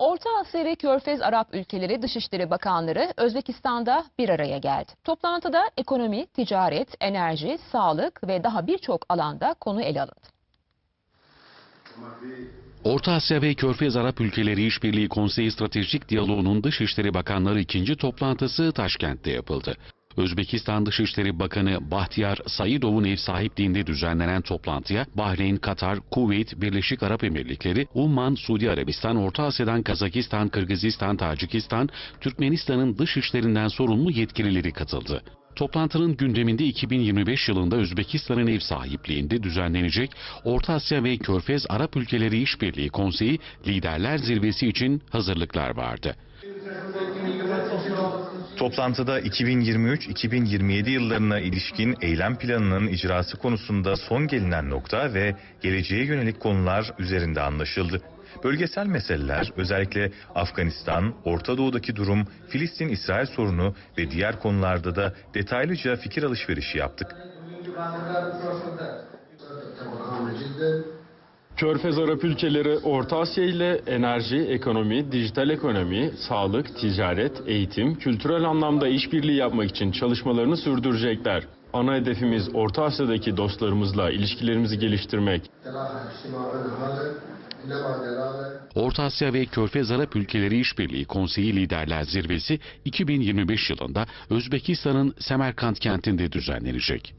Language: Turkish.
Orta Asya ve Körfez Arap ülkeleri Dışişleri Bakanları Özbekistan'da bir araya geldi. Toplantıda ekonomi, ticaret, enerji, sağlık ve daha birçok alanda konu ele alındı. Orta Asya ve Körfez Arap Ülkeleri İşbirliği Konseyi Stratejik Diyaloğu'nun Dışişleri Bakanları ikinci toplantısı Taşkent'te yapıldı. Özbekistan Dışişleri Bakanı Bahtiyar Saidov'un ev sahipliğinde düzenlenen toplantıya Bahreyn, Katar, Kuveyt, Birleşik Arap Emirlikleri, Umman, Suudi Arabistan, Orta Asya'dan Kazakistan, Kırgızistan, Tacikistan, Türkmenistan'ın dış işlerinden sorumlu yetkilileri katıldı. Toplantının gündeminde 2025 yılında Özbekistan'ın ev sahipliğinde düzenlenecek Orta Asya ve Körfez Arap Ülkeleri İşbirliği Konseyi Liderler Zirvesi için hazırlıklar vardı. Toplantıda 2023-2027 yıllarına ilişkin eylem planının icrası konusunda son gelinen nokta ve geleceğe yönelik konular üzerinde anlaşıldı. Bölgesel meseleler özellikle Afganistan, Orta Doğu'daki durum, Filistin-İsrail sorunu ve diğer konularda da detaylıca fikir alışverişi yaptık. Körfez Arap ülkeleri Orta Asya ile enerji, ekonomi, dijital ekonomi, sağlık, ticaret, eğitim, kültürel anlamda işbirliği yapmak için çalışmalarını sürdürecekler. Ana hedefimiz Orta Asya'daki dostlarımızla ilişkilerimizi geliştirmek. Orta Asya ve Körfez Arap Ülkeleri İşbirliği Konseyi Liderler Zirvesi 2025 yılında Özbekistan'ın Semerkant kentinde düzenlenecek.